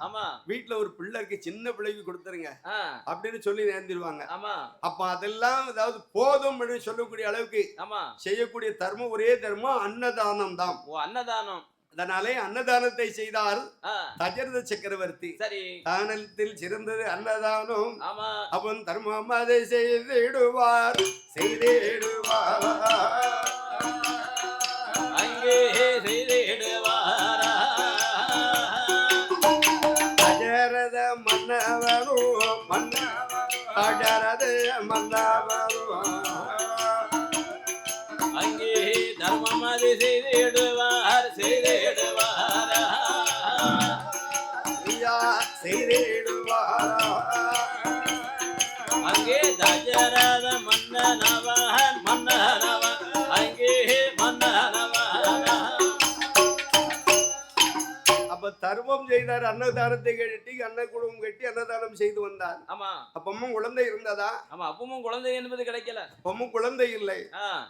ஆமா. வீட்டுல ஒரு பிள்ளை இருக்கு சின்ன பிள்ளைக்கு கொடுத்துருங்க. அப்படின்னு சொல்லி நேர்ந்துருவாங்க. ஆமா. அப்ப அதெல்லாம் அதாவது போதும் அப்படின்னு சொல்லக்கூடிய அளவுக்கு ஆமா. செய்யக்கூடிய தர்மம் ஒரே தர்மம் அன்னதானம் தான். ஓ அன்னதானம். அதனாலே அன்னதானத்தை செய்தால் ஆ, தஜரத சக்கரவர்த்தி சரி. தானத்தில் சிறந்தது அன்னதானம். ஆமா. அவன் தர்மம் அதை செய்திடுவார். செய்திடுவார். அங்கே செய்திடுவாரா. அங்கே தர்மம் அது செய்திடுவார் செய்திடுவாரா? செய்திடுவார்? அங்கே தஜரத தர்மம் செய்தார் அன்னதானத்தை கட்டி அன்ன குடும்பம் கட்டி அன்னதானம் செய்து வந்தார் ஆமா. அப்பமும் குழந்தை இருந்ததா? ஆமா அப்பவும் குழந்தை என்பது கிடைக்கல. அப்பமும் குழந்தை இல்லை.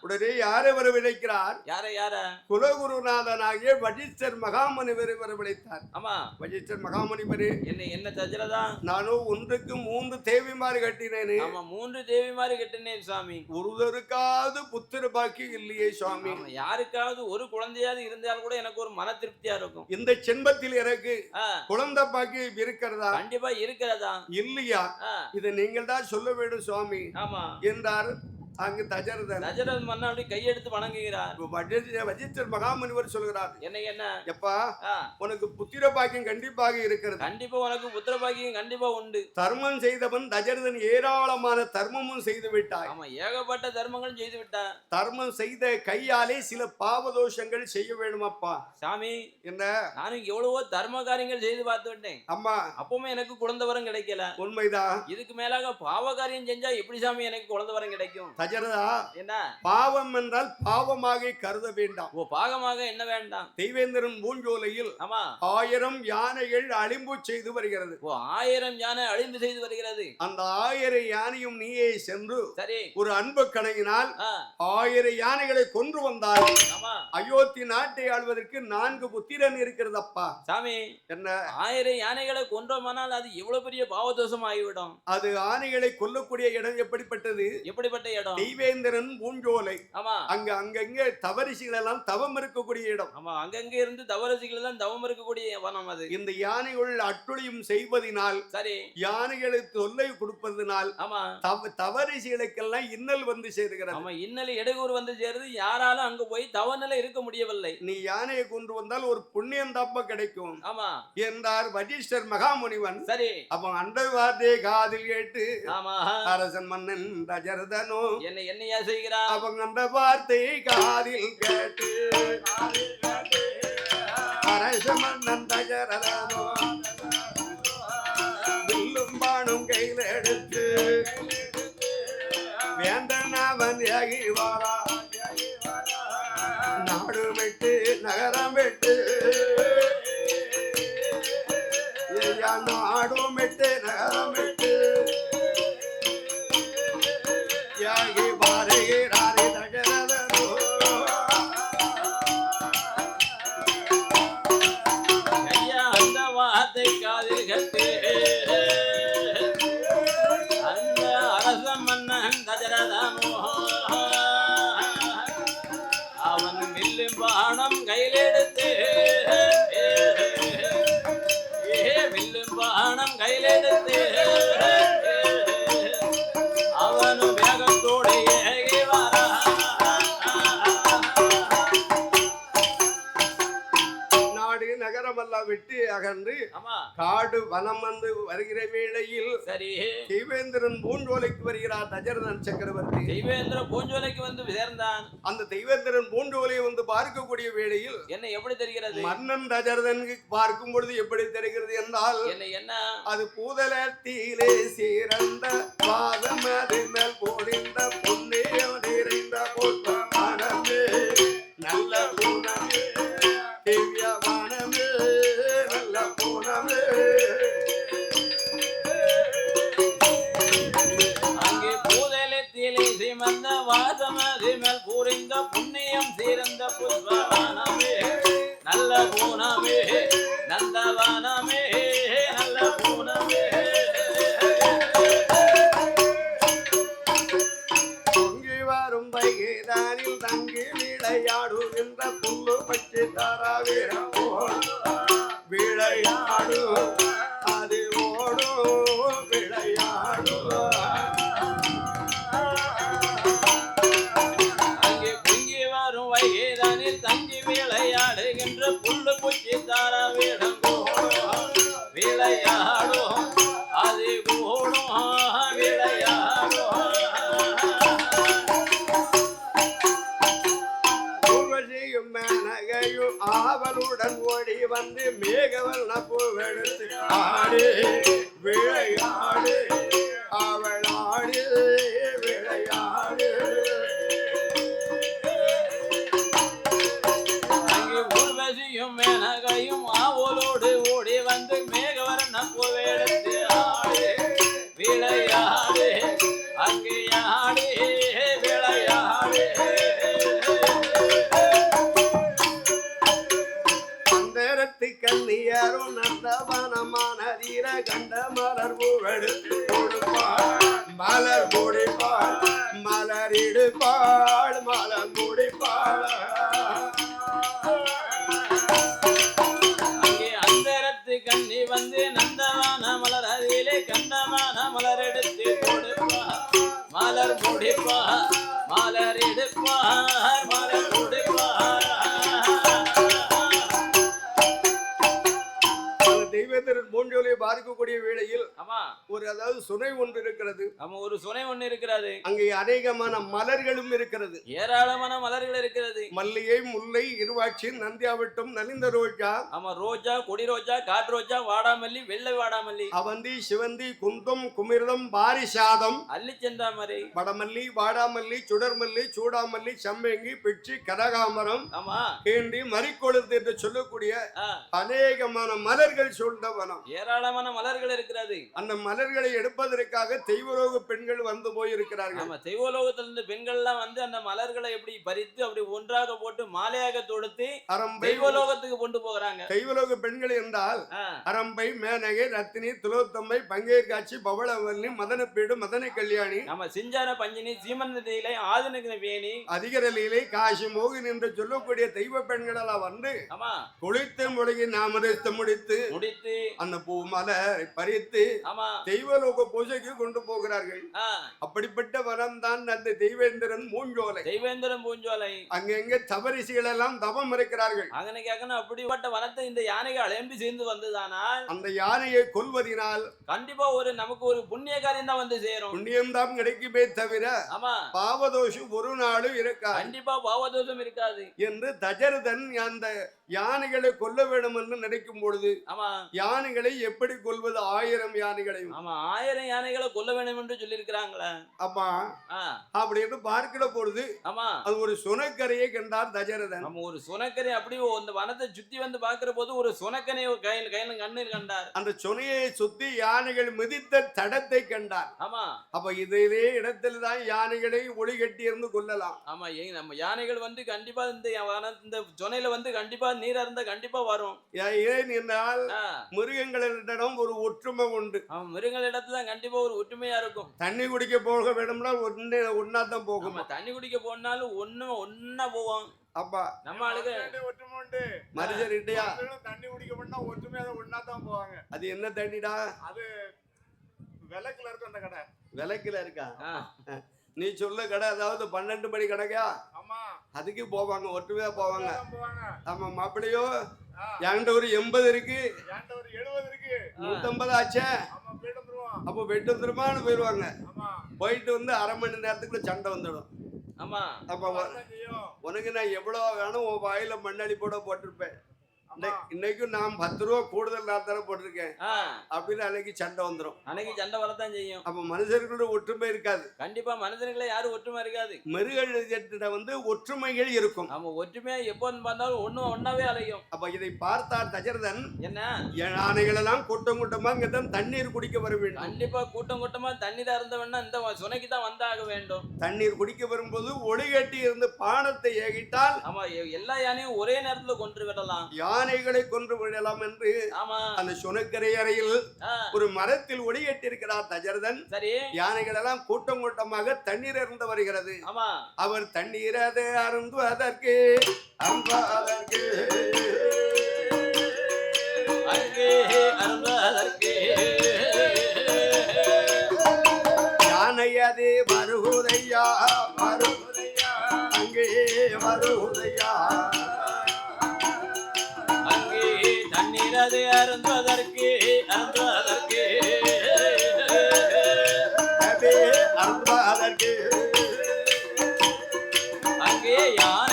உடனே யாரை வரவழைக்கிறார் யார யார? குலகுருநாதனாகிய வஜிஷ்டர் மகாமணிவரை வரவழைத்தார் ஆமா. வஜிஷ்டர் மகாமணிவரே என்ன என்ன தஜரதா நானும் ஒன்றுக்கு மூன்று தேவிமாறு கட்டினேனே. ஆமா மூன்று தேவி மாதிரி கட்டினேன் சுவாமி. ஒருவருக்காவது புத்திர பாக்கி இல்லையே சுவாமி. யாருக்காவது ஒரு குழந்தையாவது இருந்தால் கூட எனக்கு ஒரு மன திருப்தியா இருக்கும். இந்த செண்பத்தில் எனக்கு ஆ, குழந்தை பாக்கி இருக்கிறதா? கண்டிப்பா இருக்கிறதா. இல்லையா? இதை நீங்கள் தான் சொல்ல வேண்டும் சுவாமி. ஆமா. என்றார் அங்கு தஜரதன். தஜரத் மன்னா அப்படி கையெடுத்து வணங்குகிறார். வஜி- வஜிஷ்டர் மகாமணிவர் சொல்கிறார் என்ன என்ன? எப்பா உனக்கு புத்திர பாக்கியம் கண்டிப்பாக இருக்கிறது. கண்டிப்பா உனக்கு புத்திர பாக்கியம் கண்டிப்பா உண்டு. தர்மம் செய்தவன் தஜரதன் ஏராளமான தர்மமும் செய்து விட்டாய். ஆமா ஏகப்பட்ட தர்மங்களும் செய்து விட்டான். தர்மம் செய்த கையாலே சில பாவதோஷங்கள் செய்ய வேணுமப்பா சாமி என்ன? நானும் எவ்வளவோ தர்ம காரியங்கள் செய்து பார்த்து விட்டேன். அம்மா. அப்பவுமே எனக்கு குழந்தை வரம் கிடைக்கல. உண்மைதான். இதுக்கு மேலாக பாவ காரியம் செஞ்சா எப்படி சாமி எனக்கு குழந்தை வரம் கிடைக்கும்? தஜரதா என்ன? பாவம் என்றால் பாவமாக கருத வேண்டாம். ஓ பாகமாக என்ன வேண்டாம்? தெய்வேந்திரன் பூஞ்சோலையில் ஆமா. ஆயிரம் யானைகள் அலிம்பு செய்து வருகிறது. ஓ ஆயிரம் யானை அழிந்து செய்து வருகிறது. அந்த ஆயிரம் யானையும் நீயே சென்று சரி. ஒரு அன்பு கணங்கினால் ஆ, ஆயிரம் யானைகளை கொன்று வந்தால் அயோத்தி நாட்டை ஆள்வதற்கு நான்கு புத்திரன் இருக்கிறதப்பா. சாமி என்ன? ஆயிரம் யானைகளை கொன்றோமானால் அது எவ்வளவு பெரிய பாவதோஷம் ஆகிவிடும் அது ஆணைகளை கொல்லக்கூடிய இடம் எப்படிப்பட்டது? எப்படிப்பட்ட இடம்? தெய்வேந்திரன் பூஞ்சோலை. ஆமா. அங்க அங்கங்க தவறிசிகள் எல்லாம் தவம் இருக்கக்கூடிய இடம். ஆமா அங்கங்க இருந்து தவறசிகள் தான் தவம் இருக்கக்கூடிய வனம் அது. இந்த யானைகள் அட்டுழியும் செய்வதினால் சரி. யானைகளுக்கு தொல்லை கொடுப்பதனால் ஆமா. தவ தவறிசிகளுக்கெல்லாம் இன்னல் வந்து சேருகிறது. ஆமா இன்னலி இடையூறு வந்து சேருது. யாராலும் அங்க போய் தவநிலை இருக்க முடியவில்லை. நீ யானையை கொண்டு வந்தால் ஒரு புண்ணியம் தப்ப கிடைக்கும் ஆமா. என்றார் வஜிஷ்டர் மகாமுனிவன். சரி. அவன் அண்ட வார்த்தையை காதில் கேட்டு ஆமா. அரசன் மன்னன் தஜரதனோ என்ன என்னையா செய்கிறார்? அவங்க அந்த வார்த்தை காதில் கேட்டு அரச மன்னன் வில்லும் பானும் கையில் எடுத்து வேந்தன் அவன் யாகி வாரா நாடு விட்டு நகரம் விட்டு விட்டு அகன்று காடு வனம் வந்து வருகிற வேளையில் சரி. தெய்வேந்திரன் பூஞ்சோலைக்கு வருகிறார் தஜரதன் சக்கரவர்த்தி. தெய்வேந்திர பூஞ்சோலைக்கு வந்து சேர்ந்தான் அந்த தெய்வேந்திரன் பூஞ்சோலையை வந்து பார்க்கக்கூடிய வேளையில் என்ன எப்படி தெரிகிறது? மன்னன் தஜரதனுக்கு பார்க்கும் பொழுது எப்படி தெரிகிறது என்றால் என்ன என்ன? அது பூதலத்திலே சிறந்த பாதம் மேல் பொழிந்த புண்ணியம் நிறைந்த புஷ்பமானமே நல்ல பூனமே வந்த வாசமதி மேல் புரிந்த புண்ணியம் சீரந்த புஷ்பவானமே. நல்ல பூனமே நந்தவானமே நல்ல பூனமே. பொங்கி வரும் பைகேதானில் தங்கி விளையாடுகின்ற புல்லு பச்சை தாராவிரம் விளையாடு ஆவலுடன் ஓடி வந்து மேகவர்ண பூவெடுத்து ஆடி மலர் அதிலே கண்டமான மலர் எடுத்து கொடுப்பா. மலர் முடிப்பா மலர் எடுப்பார் மலர் முடிப்பார் அந்த மூன்று மூன்றொலியை பார்க்கக்கூடிய வேளையில் ஆமா. ஒரு அதாவது சுனை ஒன்று இருக்கிறது. ஆமா ஒரு சுனை ஒண்ணு இருக்கிறது. அங்கே அநேகமான மலர்களும் இருக்கிறது. ஏராளமான மலர்கள் இருக்கிறது. மல்லிகை முல்லை இருவாட்சி நந்தியாவட்டம் நலிந்த ரோஜா. ஆமா ரோஜா கொடி ரோஜா காட்டு ரோஜா வாடாமல்லி வெள்ளை வாடாமல்லி. அவந்தி சிவந்தி குந்தம் குமிர்தம் பாரிசாதம் அள்ளி செந்தாமரை. வடமல்லி வாடாமல்லி சுடர்மல்லி சூடாமல்லி சம்பங்கி பிச்சி கனகாமரம் ஆமா. கேண்டி மறிக்கொழுந்து என்று சொல்லக்கூடிய அநேகமான மலர்கள் சூழ்ந்த வனம். ஏராளமான மலர்கள் இருக்கிறது. அந்த மலர்களை எடுப்பதற்காக தெய்வரோக பெண்கள் வந்து போயிருக்கிறார்கள். ஆமா தெய்வலோகத்துல இருந்து பெண்கள் எல்லாம் வந்து அந்த மலர்களை எப்படி பறித்து அப்படி ஒன்றாக போட்டு மாலையாக தொடுத்து தெய்வலோகத்துக்கு கொண்டு போகிறாங்க. தெய்வலோக பெண்கள் என்றால் அரம்பை மேனகை ரத்தினி துலோத்தம்மை பங்கேற்காட்சி பவளவல்லி மதனப்பீடு மதன கல்யாணி நம்ம சிஞ்சார பஞ்சினி சீமந்தத்திலே ஆதினகிற வேணி. அதிகரலிலே காசி மோகின் என்று சொல்லக்கூடிய தெய்வ பெண்கள் எல்லாம் வந்து ஆமா. குளித்து முழுகி நாமரித்து முடித்து முடித்து அந்த பூ மலரை பறித்து ஆமா. தெய்வலோக பூஜைக்கு கொண்டு போகிறார்கள். அப்படிப்பட்ட வனம் தான் அந்த தெய்வேந்திரன் மூஞ்சோலை. தெய்வேந்திரம் பூஞ்சோலை அங்கங்க தவரிசிகள் எல்லாம் தவம் இருக்கிறார்கள். அங்கனை கேட்கணும் அப்படிப்பட்ட வனத்தை இந்த யானைகள் அலைம்பி சேர்ந்து வந்ததானால் அந்த யானையை கொல்வதினால் கண்டிப்பா ஒரு நமக்கு ஒரு புண்ணிய காரியம் தான் வந்து சேரும். புண்ணியம்தான் கிடைக்குமே தவிர ஆமா. பாவதோஷம் ஒரு நாளும் இருக்காது. கண்டிப்பா பாவதோஷம் இருக்காது. என்று தஜரதன் அந்த யானைகளை கொல்ல வேண்டும் என்று நினைக்கும் பொழுது ஆமா. யானைகளை எப்படி கொல்வது? ஆயிரம் யானைகளையும். ஆமா ஆயிரம் யானைகளை கொல்ல வேண்டும் என்று சொல்லியிருக்கிறாங்களே. அப்பா ஆ, அப்படின்னு பார்க்கிற பொழுது ஆமா. அது ஒரு சுனக்கரையை கண்டார் தஜரதன் நம்ம ஒரு சுனக்கரை அப்படி அந்த வனத்தை சுத்தி வந்து பாக்குற போது ஒரு சுனக்கனை கையில் கையில கண்ணீர் கண்டார். அந்த சுனையை சுத்தி யானைகள் மிதித்த தடத்தை கண்டார். ஆமா. அப்ப இதே இடத்துல தான் யானைகளை ஒளி கட்டி இருந்து கொல்லலாம். ஆமா ஏன் நம்ம யானைகள் வந்து கண்டிப்பா இந்த இந்த சுனையில வந்து கண்டிப்பா நீர் அருந்த கண்டிப்பா வரும். ஏன் ஆ, மிருகங்களிடம் ஒரு ஒற்றுமை உண்டு. இடத்துல தான் கண்டிப்பா ஒரு ஒற்றுமையா இருக்கும். தண்ணி குடிக்க போக வேணும்னா ஒன்னு ஒன்னா தான் போகும் தண்ணி குடிக்க போனாலும் ஒண்ணு ஒன்னா போவோம் அப்பா. நம்ம ஆளுங்க. ஒற்றுமை உண்டு. மனுஷர்கிட்டயா மனுஷனும் தண்ணி குடிக்க பண்ணா ஒற்றுமையா ஒன்னா தான் போவாங்க. அது என்ன தண்ணிடா? அது விளக்குல இருக்கும் அந்த கடை. விளக்குல இருக்கா? ஆ, நீ சொல்ல கடை அதாவது பன்னெண்டு மணி கடைக்கா? ஆமா. அதுக்கு போவாங்க ஒற்றுமையா போவாங்க. ஆமா மாப்பிள்ளையோ என்கிட்ட ஒரு எண்பது இருக்கு. நூத்தம்பது ஆச்சே? அப்போ வெட்டு திரும்பான்னு போயிடுவாங்க. ஆமா. போயிட்டு வந்து அரை மணி நேரத்துக்குள்ள சண்டை வந்துடும். ஆமா. அப்ப உனக்கு நான் எவ்வளவு வேணும் உன் வாயில மண்ணாடி போட போட்டிருப்பேன். இன்னைக்கும் நான் பத்து ரூபா கூடுதல் நான் தானே போட்டிருக்கேன். அப்படின்னு அன்னைக்கு சண்டை வந்துடும் அன்னைக்கு சண்டை வரத்தான் செய்யும். அப்ப மனுஷர்களோட ஒற்றுமை இருக்காது. கண்டிப்பா மனிதர்களை யாரும் ஒற்றுமை இருக்காது. மிருகத்திட்ட வந்து ஒற்றுமைகள் இருக்கும். நம்ம ஒற்றுமையா எப்போ பார்த்தாலும் ஒண்ணு ஒன்னாவே அலையும். அப்ப இதை பார்த்தார் தஜரதன் என்ன? யானைகள் எல்லாம் கூட்டம் கூட்டமா இங்கதான் தண்ணீர் குடிக்க வர வேண்டும். கண்டிப்பா கூட்டம் கூட்டமா தண்ணி தான் இருந்தவன்னா இந்த சுனைக்கு தான் வந்தாக வேண்டும். தண்ணீர் குடிக்க வரும்போது ஒளிகட்டி இருந்து பானத்தை ஏகிட்டால் ஆமா எல்லா யானையும் ஒரே நேரத்துல கொன்று விடலாம். யானைகளை கொன்று விடலாம் என்று அந்த சுனக்கரை அறையில் ஒரு மரத்தில் ஒளிகட்டி இருக்கிறார் தஜரதன். யானைகள் எல்லாம் கூட்டம் கூட்டமாக தண்ணீர் அருந்த வருகிறது. அவர் தண்ணீர் அதை அங்கே அருள்வதற்கு யானை அது வருகுதையா வருகுதையா அங்கே வருகுதையா அது அருந்துவதற்கு அருந்துவதற்கு அங்கே யானைகளும்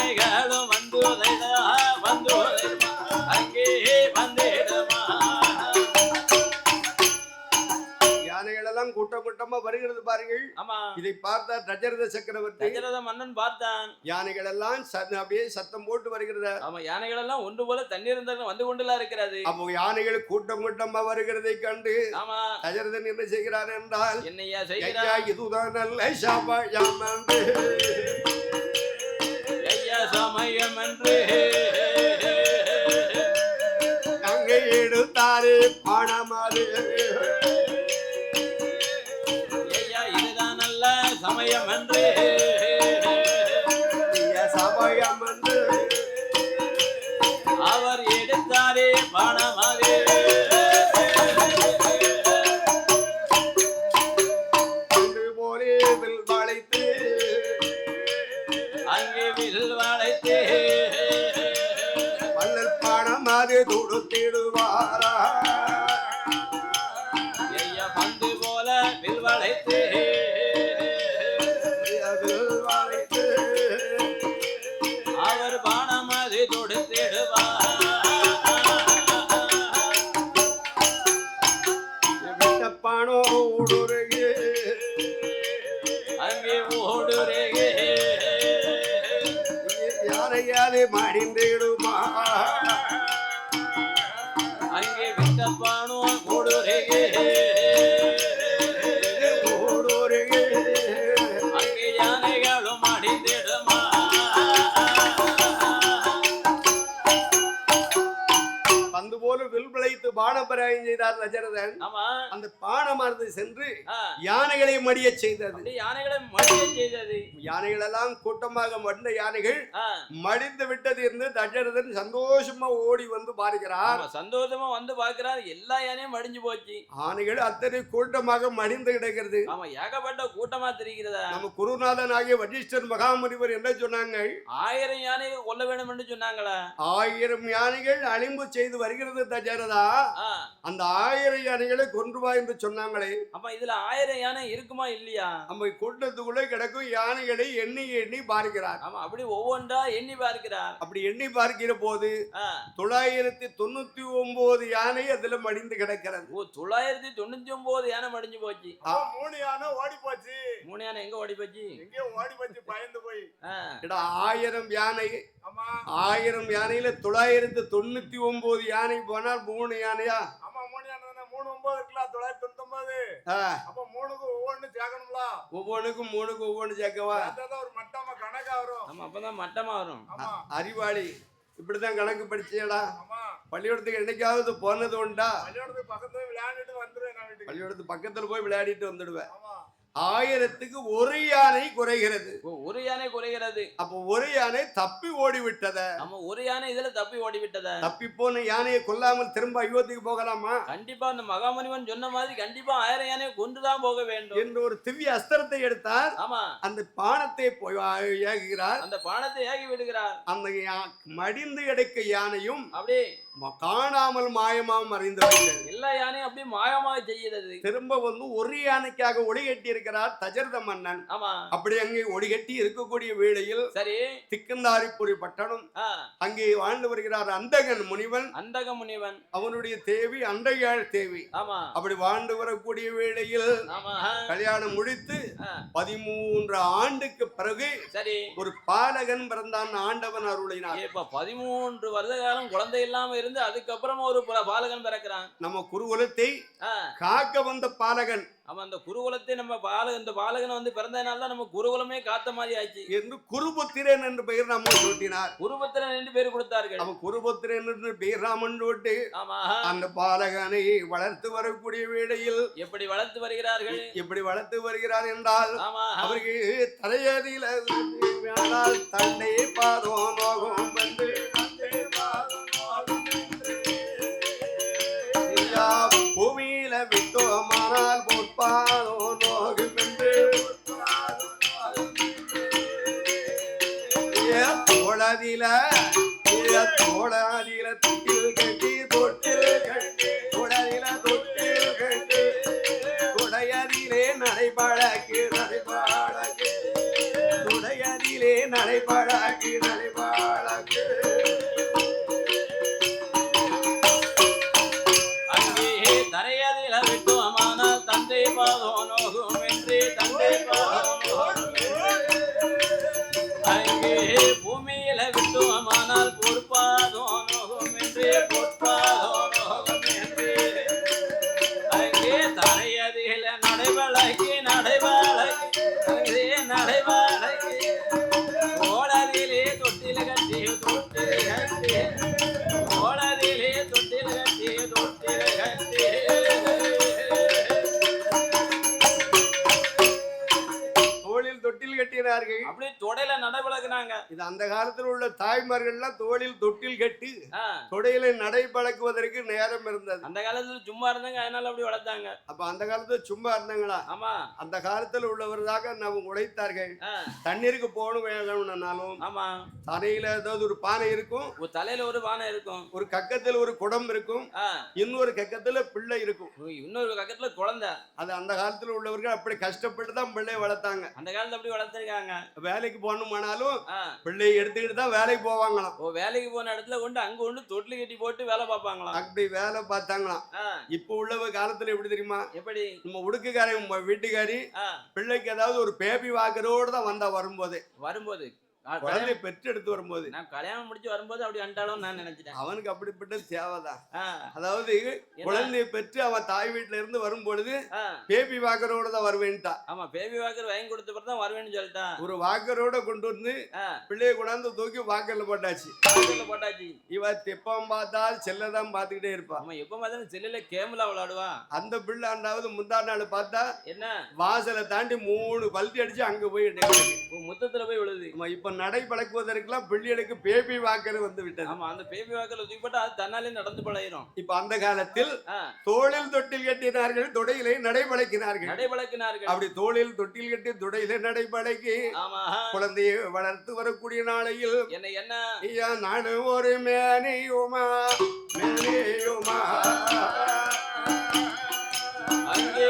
கூட்டம் கூட்டமா வருகிறது பாருங்கள். ஆமா. இதை பார்த்தா தஜரத சக்கரவர்த்தி. தசரத மன்னன் பார்த்தான். யானைகள் எல்லாம் அப்படியே சத்தம் போட்டு வருகிறது. ஆமா யானைகள் எல்லாம் ஒன்று போல தண்ணீர் வந்து கொண்டுலாம் இருக்கிறது அப்போ யானைகள் கூட்டம் கூட்டமா வருகிறதை கண்டு ஆமா. தஜரதன் என்ன செய்கிறார் என்றால் என்னையா ஐயா செய்கிறாய் இதுதான் நல்ல சாபாயம் என்று ஐயா சமயம் என்று அங்கே எடுத்தாரே பணமாறு சமயம் என்று அங்கே விட்டப்பானோ ஓடுறே விளைத்து பானபராயம் செய்தார் தஜரதன் ஆமா. அந்த பானமானது சென்று யானைகளை மடியச் செய்தது. யானைகளை மடிய செய்தது. யானைகள் எல்லாம் கூட்டமாக வந்த யானைகள் மடிந்து விட்டது என்று தஜரதன் சந்தோஷமா ஓடி வந்து பார்க்கிறார். சந்தோஷமா வந்து பார்க்கிறார். எல்லா யானையும் மடிஞ்சு போச்சு. ஆனைகள் அத்தனை கூட்டமாக மடிந்து கிடக்கிறது. ஆமா ஏகப்பட்ட கூட்டமா தெரிகிறதா? நம்ம குருநாதன் ஆகிய வசிஷ்டர் மகாமுனிவர் என்ன சொன்னாங்க? ஆயிரம் யானைகள் கொல்ல வேண்டும் என்று சொன்னாங்களா? ஆயிரம் யானைகள் அலிம்பு செய்து வருகிறது தஜரதா ஆ, அந்த ஆயிரம் யானைகளை கொன்று வா என்று சொன்னாங்களே. அப்ப இதுல ஆயிரம் யானை இருக்குமா இல்லையா? நம்ம கூட்டத்துக்குள்ளே கிடக்கும் யானைகளை எண்ணி எண்ணி பார்க்கிறார். ஆமா அப்படி ஒவ்வொன்றா எண்ணி பார்க்கிறார். அப்படி எண்ணி பார்க்கிற போது தொள்ளாயிரத்தி தொண்ணூத்தி ஒன்பது யானை அதுல மடிந்து கிடக்கிறது. ஓ தொள்ளாயிரத்தி தொண்ணூத்தி ஒன்பது யானை மடிஞ்சு போச்சு. மூணு யானை ஓடி போச்சு. மூணு யானை எங்க ஓடி போச்சு? எங்கேயோ ஓடி போச்சு பயந்து போய். ஆயிரம் யானை ஆயிரம் யானையில தொள்ளாயிரத்தி தொண்ணூத்தி ஒன்பது யானை போனால் மூணு யானையா? ஒவ்வொன்றுக்கும் மூணுக்கு ஒவ்வொன்று சேர்க்கவா? ஒரு மட்டமா கணக்கா வரும். ஆமா அப்பதான் மட்டமா வரும். ஆமா. அறிவாளி இப்படிதான் கணக்கு படிச்சியடா. பள்ளிக்கூடத்துக்கு என்னைக்காவது போனது உண்டா? பள்ளியோடத்துக்கு பக்கத்துல விளையாண்டுட்டு வந்துருவேன் நான் வீட்டுக்கு. பள்ளிக்கூடத்து பக்கத்துல போய் விளையாடிட்டு வந்துடுவேன். ஆமா. ஆயிரத்துக்கு ஒரு யானை குறைகிறது. ஒரு யானை குறைகிறது. அப்போ ஒரு யானை தப்பி ஓடி விட்டத நம்ம ஒரு யானை இதுல தப்பி ஓடி விட்டதா தப்பி போன யானையை கொல்லாமல் திரும்ப அயோத்திக்கு போகலாமா? கண்டிப்பா அந்த மகாமுனிவன் சொன்ன மாதிரி கண்டிப்பா ஆயிரம் யானையை கொண்டுதான் போக வேண்டும். என்று ஒரு திவ்ய அஸ்திரத்தை எடுத்தார். ஆமா. அந்த பானத்தை போய் ஏகுகிறார். அந்த பானத்தை ஏகி விடுகிறார். அந்த மடிந்து எடுக்க யானையும் அப்படியே காணாமல் மாயமாம் மறைந்து விட்டது எல்லா யானையும் அப்படியே மாயமாக செய்கிறது திரும்ப வந்து ஒரு யானைக்காக ஒளிகட்டி இருக்கிறார் தஜரத மன்னன். ஆமா. அப்படி அங்கே ஒளிகட்டி இருக்கக்கூடிய வேளையில் சரி. திக்கந்தாரிப்புரி பட்டணம் அங்கே வாழ்ந்து வருகிறார் அந்தகன் முனிவன். அந்தக முனிவன். அவனுடைய தேவி அண்டையாள் தேவி. ஆமா. அப்படி வாழ்ந்து வரக்கூடிய வேளையில் கல்யாணம் முடித்து பதிமூன்று ஆண்டுக்கு பிறகு சரி. ஒரு பாலகன் பிறந்தான் ஆண்டவன் அருளினார். இப்ப பதிமூன்று வருட காலம் குழந்தை இல்லாம இருந்து அதுக்கப்புறமா ஒரு பாலகன் பிறக்கிறான். நம்ம குருகுலத்தை காக்க வந்த பாலகன். அவன் அந்த குருகுலத்தை நம்ம பால இந்த பாலகன் வந்து பிறந்ததுனால தான் நம்ம குருகுலமே காத்த மாதிரி ஆச்சு. என்று குருபுத்திரன் என்று பெயர் நம்ம சூட்டினார் குருபத்திரன் ரெண்டு பேர் கொடுத்தார்கள். அவன் குருபுத்திரன் என்று பெயர் ராமன் ஆமா. அந்த பாலகனை வளர்த்து வரக்கூடிய வேளையில் எப்படி வளர்த்து வருகிறார்கள்? எப்படி வளர்த்து வருகிறார் என்றால் அவருக்கு தலையதில வேளால் தண்டை பாதம் நோகம் வந்து தோழதில ஏ தொட்டில் கட்டினார்கள் அப்படி தொடையில நடைபழகுனாங்க. இது அந்த காலத்தில் உள்ள தாய்மார்கள்லாம் தோளில் தொட்டில் கட்டி தொடையில நடை பழக்குவதற்கு நேரம் இருந்தது. அந்த காலத்துல சும்மா இருந்தாங்க அதனால அப்படி வளர்த்தாங்க. அப்ப அந்த காலத்துல சும்மா இருந்தாங்களா? ஆமா. அந்த காலத்துல உள்ளவர்தாக நம்ம உழைத்தார்கள். தண்ணீருக்கு போகணும் வேணும்னாலும் ஆமா. தரையில ஏதாவது ஒரு பானை இருக்கும். ஒரு தலையில ஒரு பானை இருக்கும். ஒரு கக்கத்தில் ஒரு குடம் இருக்கும். இன்னொரு கக்கத்துல பிள்ளை இருக்கும். இன்னொரு பக்கத்துல குழந்தை. அது அந்த காலத்துல உள்ளவர்கள் அப்படி கஷ்டப்பட்டு தான் பிள்ளைய வளர்த்தாங்க. அந்த காலத்துல அப்படி வளர்த்திருக்காங்க. வேலைக்கு போகணுமானாலும் பிள்ளையை எடுத்துக்கிட்டு தான் வேலைக்கு போவாங்களாம். ஓ வேலைக்கு போன இடத்துல கொண்டு அங்க கொண்டு தொட்டில் கட்டி போட்டு வேலை பார்ப்பாங்களாம். அப்படி வேலை பார்த்தாங்களாம். இப்போ உள்ளவ காலத்துல எப்படி தெரியுமா? எப்படி? நம்ம உடுக்குக்காரி வீட்டுக்காரி பிள்ளைக்கு ஏதாவது ஒரு பேபி வாக்குறோடு தான் வந்தா வரும்போது. வரும்போது குழந்தை பெற்று எடுத்து வரும்போது. நான் கல்யாணம் முடிச்சு வரும்போது அப்படி வந்துட்டாலும் நான் நினைச்சிட்டேன். அவனுக்கு அப்படிப்பட்ட தேவைதான். அதாவது குழந்தையை பெற்று அவன் தாய் வீட்டுல இருந்து வரும் பொழுது ஆ, பேபி வாக்கரோட தான் வருவேன்ட்டா ஆமா பேபி வாக்கர் வாங்கி கொடுத்த பிறகு தான் வருவேன்னு சொல்லிட்டான். ஒரு வாக்கரோட கொண்டு வந்து பிள்ளைய கொண்டாந்து தூக்கி வாக்கர்ல போட்டாச்சு. போட்டாச்சு. இவ தெப்பம் பார்த்தால் செல்லதான் பார்த்துக்கிட்டே இருப்பா. ஆமா எப்ப பார்த்தாலும் செல்லுல கேம்ல விளையாடுவான் அந்த பிள்ளை அண்டாவது முந்தா நாள் பார்த்தா என்ன? வாசலை தாண்டி மூணு பல்ட்டி அடிச்சு அங்க போய் முத்தத்துல போய் விழுது. இப்ப நடை பழக்குவதற்கெல்லாம் பிள்ளைகளுக்கு பேபி வாக்கர் வந்து விட்டது. ஆமா அந்த பேபி வாக்கர்ல தூக்கி போட்டா அது தன்னாலே நடந்து பழகிரும். இப்ப அந்த காலத்தில் தோளில் தொட்டில் கட்டினார்கள் தொடையிலே நடைபழக்கினார்கள் நடைபழக்கினார்கள் அப்படி தோளில் தொட்டில் கட்டி துடையில நடைபழக்கி ஆமா. குழந்தையை வளர்த்து வரக்கூடிய நாளையில் என்ன என்ன? ஐயா நாடு ஒரு மேனியுமா? மேனியுமா? அங்கே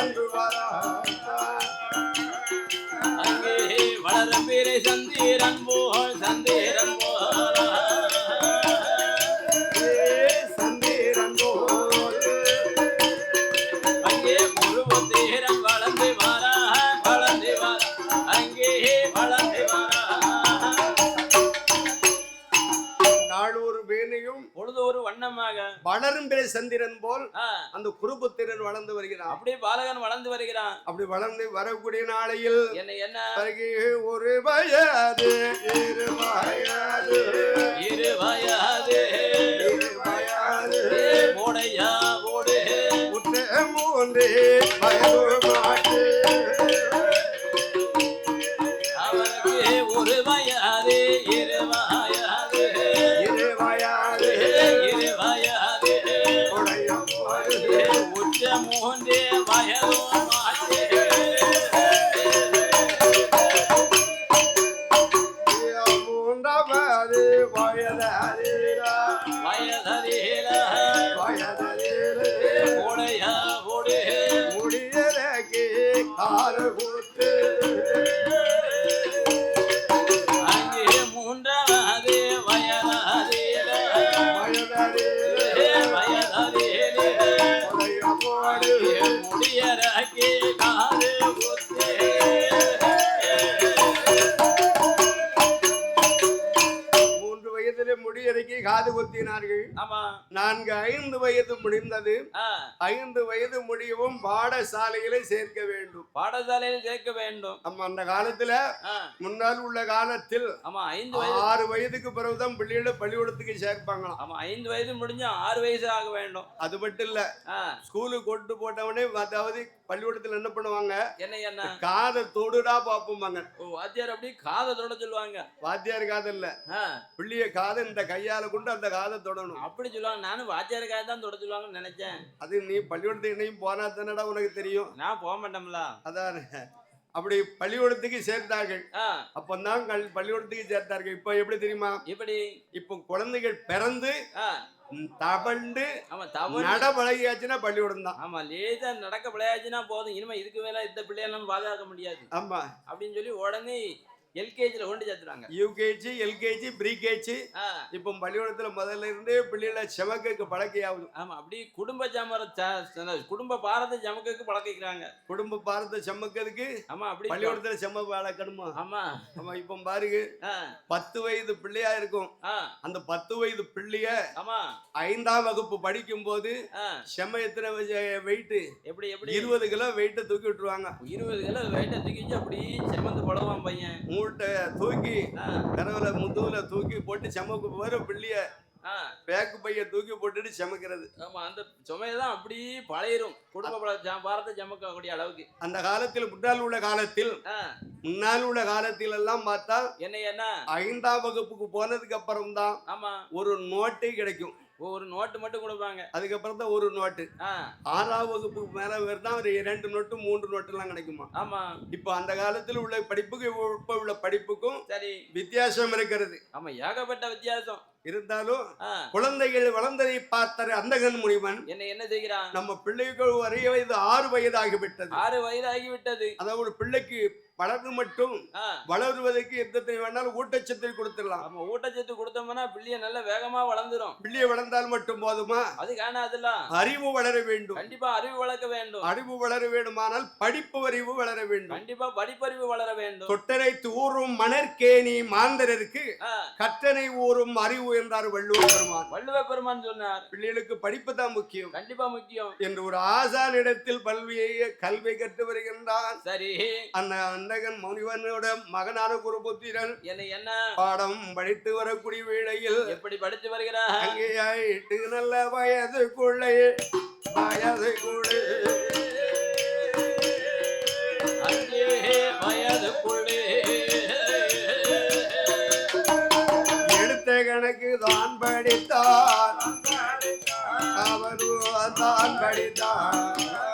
வளர்ந்து சந்திரன் போல் அந்த குருபுத்திரன் வளர்ந்து வருகிறான். அப்படியே பாலகன் வளர்ந்து வருகிறான். அப்படி வளர்ந்து வரக்கூடிய நாளையில் என்ன என்ன? ஒரு வயது இரு வயது. இரு வயது. இரு வயது. காது குத்தினார்கள் ஆமா நான்கு ஐந்து வயது முடிந்தது. ஐந்து வயது முடியவும் பாடசாலையிலே சேர்க்க வேண்டும். பாடசாலையில் சேர்க்க வேண்டும். நம்ம அந்த காலத்துல முன்னால் உள்ள காலத்தில் ஆமா ஐந்து ஆறு வயதுக்கு பிறகுதான் பிள்ளைகளை பள்ளிக்கூடத்துக்கு சேர்ப்பாங்களாம். ஆமா ஐந்து வயது முடிஞ்சு ஆறு வயசு ஆக வேண்டும். அது மட்டும் இல்ல ஸ்கூலுக்கு கொண்டு போட்டவனே அதாவது பள்ளிக்கூடத்துல என்ன பண்ணுவாங்க? என்ன என்ன? காதை தொடுடா பாப்போம்பாங்க. ஓ வாத்தியார் அப்படி காதை தொட சொல்லுவாங்க. வாத்தியார் காது இல்ல. பிள்ளைய காதை இந்த கையால கொண்டு அந்த காதை தொடணும். அப்படி சொல்லுவாங்க. நானும் வாத்தியாருக்காக தான் தொட சொல்லுவாங்கன்னு நினைச்சேன். அது நீ பள்ளிக்கூடத்துக்கு என்னையும் போனா தானடா உனக்கு தெரியும். நான் போக மாட்டோம்ல. அதான். அப்படி பள்ளிக்கூடத்துக்கு சேர்த்தார்கள். அப்பந்தான் கல் பள்ளிக்கூடத்துக்கு சேர்த்தார்கள். இப்ப எப்படி தெரியுமா? இப்படி இப்போ குழந்தைகள் பிறந்து தவண்டு நட பழகியாச்சுன்னா பள்ளிக்கூடம் தான். ஆமா லேசா நடக்க விளையாச்சுன்னா போதும். இனிமே இதுக்கு மேல இந்த பிள்ளையெல்லாம் பாதுகாக்க முடியாது. ஆமா. அப்படின்னு சொல்லி உடனே எல்கேஜில கொண்டு சேர்த்துறாங்க யூகேஜி எல்கேஜி ப்ரீகேஜி இப்போ பள்ளிக்கூடத்துல முதல்ல இருந்தே பிள்ளைகளை செமக்கு பழக்கையாகுது ஆமா அப்படி குடும்ப ஜாமர குடும்ப பாரத ஜமக்கு பழக்கிக்கிறாங்க. குடும்ப பாரத்தை செமக்கிறதுக்கு ஆமா அப்படி பள்ளிக்கூடத்துல செம்ம வளர்க்கணுமா ஆமா. ஆமா இப்போ பாருங்க. பத்து வயது பிள்ளையா இருக்கும். அந்த பத்து வயது பிள்ளைய ஆமா. ஐந்தாம் வகுப்பு படிக்கும் போது ஆ, செம்ம எத்தனை வெயிட் எப்படி எப்படி? இருபது கிலோ வெயிட்ட தூக்கி விட்டுருவாங்க. இருபது கிலோ வெயிட்ட தூக்கி வச்சு அப்படி செமந்து பழவான் பையன். மூட்டை தூக்கி கரவுல முதுகுல தூக்கி போட்டு செமக்கு போற பிள்ளைய பேக்கு பைய தூக்கி போட்டுட்டு செமக்கிறது. ஆமா அந்த சுமையதான் அப்படி பழையிரும். குடும்ப பல ஜா- பாரத ஜமக்கக்கூடிய அளவுக்கு. அந்த காலத்தில் முன்னால் உள்ள காலத்தில் முன்னால் உள்ள காலத்தில் எல்லாம் பார்த்தா என்ன என்ன ஐந்தாம் வகுப்புக்கு போனதுக்கு அப்புறம் தான் ஆமா. ஒரு நோட்டே கிடைக்கும். ஒரு நோட்டு மட்டும் கொடுப்பாங்க. அதுக்கப்புறம் தான் ஒரு நோட்டு. ஆ, ஆறாம் வகுப்புக்கு மேல வருதான் ஒரு இரண்டு நோட்டு மூன்று நோட்டு எல்லாம் கிடைக்குமா? ஆமா. இப்போ அந்த காலத்தில் உள்ள படிப்புக்கு இப்ப உள்ள படிப்புக்கும் சரி. வித்தியாசம் இருக்கிறது. ஆமா ஏகப்பட்ட வித்தியாசம். இருந்தாலும் குழந்தைகள் வளர்ந்ததை பார்த்த அந்தகன் முனிவன். என்ன என்ன செய்கிறான்? நம்ம பிள்ளைகள் வரைய வயது ஆறு வயது ஆகிவிட்டது ஆறு வயது ஆகிவிட்டது அதாவது ஒரு பிள்ளைக்கு வளர்ந்து மட்டும் வளருவதற்கு எத்தனை வேணாலும் ஊட்டச்சத்தை கொடுத்துடலாம். நம்ம ஊட்டச்சத்து கொடுத்தோம்னா பிள்ளைய நல்ல வேகமா வளர்ந்துரும். பிள்ளைய வளர்ந்தால் மட்டும் போதுமா? அது காணாதுல்ல. அறிவு வளர வேண்டும். கண்டிப்பா அறிவு வளர்க்க வேண்டும். அறிவு வளர வேண்டுமானால் படிப்பு அறிவு வளர வேண்டும். கண்டிப்பா படிப்பறிவு வளர வேண்டும். தொட்டனை தூறும் மணற்கேணி மாந்தரருக்கு கற்றனை ஊறும் அறிவு என்றார் வள்ளுவர் பெருமான். வள்ளுவ பெருமான் சொன்னார். பிள்ளைகளுக்கு படிப்பு தான் முக்கியம். கண்டிப்பா முக்கியம். என்று ஒரு ஆசானிடத்தில் பல்வியை கல்வி கற்று வருகின்றான். சரி. அந்த அந்தகன் முனிவனோட மகனான குருபுத்திரன் என்ன என்ன? பாடம் படித்து வரக்கூடிய வேளையில் எப்படி படித்து வருகிறார்? அங்கே ஆயிட்டு நல்ல வயதுக்குள்ளே வயதுக்குள்ளே. அங்கே வயதுக்குள்ளே. எடுத்த தான் படித்தார். அவரு தான் படித்தார்.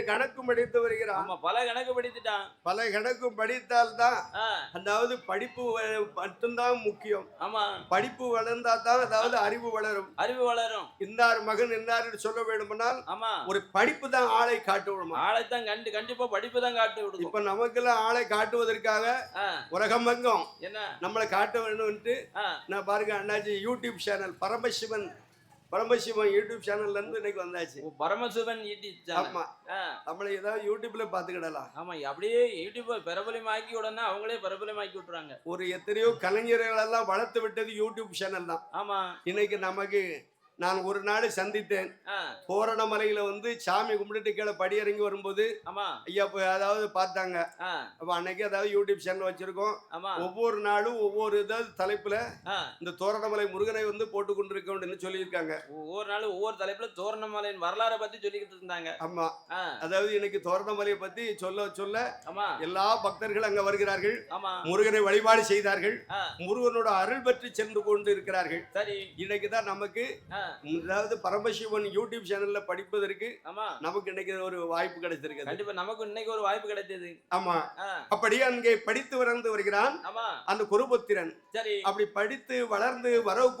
கல் கணக்கு படித்து வருகிறான். ஆமா பல கணக்கு படித்துட்டான். பல கணக்கு படித்தால்தான் ஆ, அதாவது படிப்பு மட்டும்தான் முக்கியம். ஆமா. படிப்பு வளர்ந்தா தான் அதாவது அறிவு வளரும். அறிவு வளரும். இன்னார் மகன் இன்னார் சொல்ல வேண்டுமானால் ஆமா. ஒரு படிப்பு தான் ஆளை காட்டு விடுமா? ஆளைத்தான் கண்டு கண்டிப்பா படிப்பு தான் காட்டி விடுக்கும் இப்ப நமக்கெல்லாம் ஆளை காட்டுவதற்காக உலகமெங்கும் என்ன? நம்மளை காட்ட வேணும்ட்டு ஆ, நான் பாருங்க அண்ணாச்சி YouTube channel Paramasivan Paramasivan YouTube சேனல்ல இருந்து இன்னைக்கு வந்தாச்சு. பரமசிவன் யூடியூப் சேனல் ஆமா. நம்மளை ஏதாவது யூடியூப்ல பாத்துக்கிடலாம் ஆமா அப்படியே யூடியூப் பிரபலமாக்கி உடனே அவங்களே பிரபலமாக்கி விட்டுறாங்க. ஒரு எத்தனையோ கலைஞர்கள் எல்லாம் வளர்த்து விட்டது யூடியூப் சேனல் தான். ஆமா. இன்னைக்கு நமக்கு நான் ஒரு நாள் சந்தித்தேன். பூரணமலையில வந்து சாமி கும்பிட்டுட்டு கீழே படி இறங்கி வரும்போது ஐயா அதாவது பார்த்தாங்க. அப்போ அன்னைக்கு அதாவது யூடியூப் சேனல் வச்சிருக்கோம். ஒவ்வொரு நாளும் ஒவ்வொரு இதாவது தலைப்புல இந்த தோரணமலை முருகனை வந்து போட்டு கொண்டிருக்க வேண்டும் சொல்லியிருக்காங்க. ஒவ்வொரு நாளும் ஒவ்வொரு தலைப்புல தோரணமலையின் வரலாறை பத்தி சொல்லிக்கிட்டு இருந்தாங்க. ஆமா. அதாவது இன்னைக்கு தோரணமலையை பத்தி சொல்ல சொல்ல எல்லா பக்தர்கள் அங்க வருகிறார்கள். முருகனை வழிபாடு செய்தார்கள். முருகனோட அருள் பெற்று சென்று கொண்டு இருக்கிறார்கள். சரி. இன்னைக்கு தான் நமக்கு அதாவது பரமசிவன் யூடியூப் சேனல்ல படிப்பதற்கு ஆமா. நமக்கு இன்னைக்கு ஒரு வாய்ப்பு கிடைச்சிருக்குது கண்டிப்பா நமக்கு இன்னைக்கு ஒரு வாய்ப்பு கிடைத்தது. ஆமா. அப்படி அங்கே படித்து வளர்ந்து வருகிறான் ஆமா. அந்த குருபுத்திரன். சரி. அப்படி படித்து வளர்ந்து வரக்கூடிய